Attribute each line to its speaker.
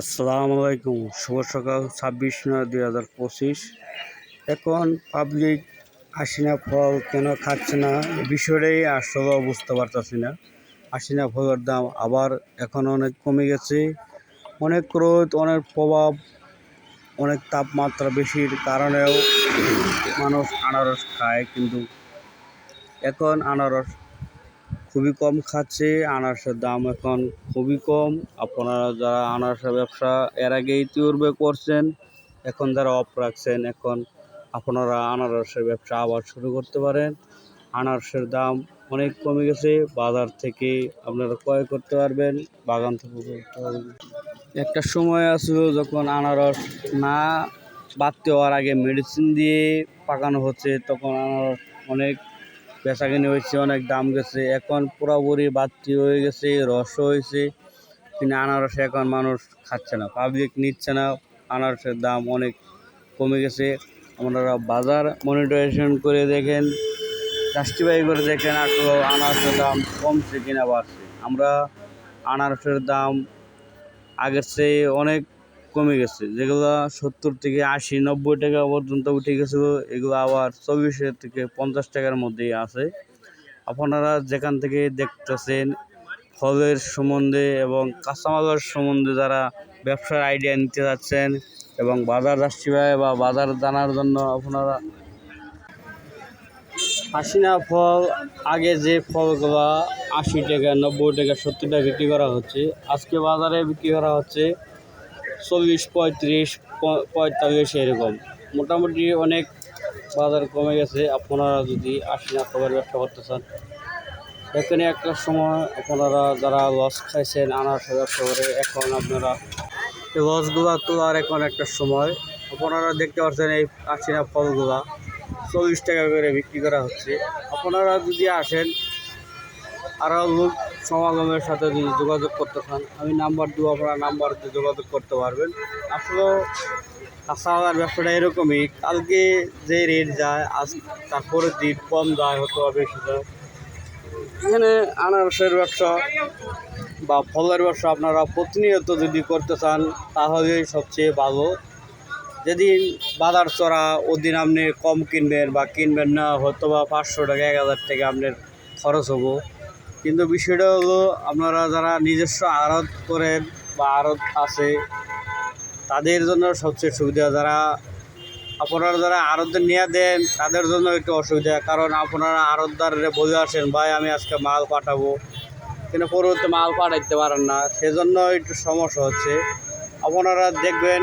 Speaker 1: আসসালামু আলাইকুম। শুভ সকাল, ছাব্বিশ নয় দুই হাজার পঁচিশ। এখন পাবলিক আশিনা ফল কেন খাচ্ছে না এই বিষয়টাই আসলে বুঝতে পারতাছি না। আশিনা ফলের দাম আবার এখন অনেক কমে গেছে। অনেক রোদ, অনেক প্রভাব, অনেক তাপমাত্রা বেশির কারণেও মানুষ আনারস খায়, কিন্তু এখন আনারস খুবই কম খাচ্ছে, আনারসের দাম এখন খুবই কম। আপনারা যারা আনারসের ব্যবসা এর আগে ইতিপূর্বে করছেন, এখন যারা অফ রাখছেন, এখন আপনারা আনারসের ব্যবসা আবার শুরু করতে পারেন। আনারসের দাম অনেক কমে গেছে, বাজার থেকে আপনারা ক্রয় করতে পারবেন, বাগান থেকে করতে পারবেন। একটা সময় আসছিল যখন আনারস না বাড়তে হওয়ার আগে মেডিসিন দিয়ে পাকানো হচ্ছে, তখন আনারস অনেক বেচাকিনি হয়েছে, অনেক দাম গেছে। এখন পুরোপুরি বাড়তি হয়ে গেছে রস হয়েছে। কিন্তু আনারস এখন মানুষ খাচ্ছে না পাবলিক নিচ্ছে না। আনারসের দাম অনেক কমে গেছে। আপনারা বাজার মনিটরেশন করে দেখেন জাস্টিফাই করে দেখেন আসলে আনারসের দাম কমছে কিনা বাড়ছে। আমরা আনারসের দাম আগের চেয়ে অনেক কমে গেছে। যেগুলো সত্তর থেকে আশি, নব্বই টাকা পর্যন্ত উঠে গেছিল, এগুলো আবার চল্লিশের থেকে পঞ্চাশ টাকার মধ্যেই আছে। আপনারা যেখান থেকে দেখতেছেন, ফলের সম্বন্ধে এবং কাঁচামালের সম্বন্ধে যারা ব্যবসার আইডিয়া নিতে যাচ্ছেন এবং বাজার রাষ্ট্রীয় বা বাজার জানার জন্য আপনারা হাসিনা ফল, আগে যে ফলগুলো আশি টাকা, নব্বই টাকা, সত্তর টাকা বিক্রি করা হচ্ছে, আজকে বাজারে বিক্রি করা হচ্ছে চল্লিশ পঁয়ত্রিশ পঁয়তাল্লিশ এরকম। মোটামুটি অনেক বাজার কমে গেছে। আপনারা যদি আশিনা ফলের ব্যবসা করতে চান, এখানে একটা সময় আপনারা যারা লস খাইছেন, আনারসের ব্যবসা করে, এখন আপনারা লসগুলো তোলার এখন একটা সময়। আপনারা দেখতে পাচ্ছেন এই আশিনা ফলগুলা চল্লিশ টাকা করে বিক্রি করা হচ্ছে। আপনারা যদি আসেন, আরও লোক সমাগমের সাথে যদি যোগাযোগ করতে চান, আমি নাম্বার দেবো, আপনারা নাম্বার দিয়ে যোগাযোগ করতে পারবেন। আসলে কাঁচামালের ব্যবসাটা এরকমই, কালকে যে রেট যায়, আজ তারপরে দিন কম যায় হতো বেশি যায়। এখানে আনারসের ব্যবসা বা ফলের ব্যবসা আপনারা প্রতিনিয়ত যদি করতে চান তাহলেই সবচেয়ে ভালো। যেদিন বাজার চড়া, ওদিন আপনি কম কিনবেন বা কিনবেন না হয়তো বা পাঁচশো টাকা, এক হাজার টাকা আপনার খরচ হব। কিন্তু বিষয়টা হলো, আপনারা যারা নিজস্ব আড়ত করেন বা আড়ত আছে, তাদের জন্য সবচেয়ে সুবিধা, যারা আপনারা যারা আড়তে নিয়ে দেন, তাদের জন্য একটু অসুবিধা, কারণ আপনারা আড়তদারে বলে আসেন, ভাই, আমি আজকে মাল পাঠাবো। কিন্তু পরবর্তী মাল পাঠাইতে পারেন না। সেজন্য একটু সমস্যা হচ্ছে। আপনারা দেখবেন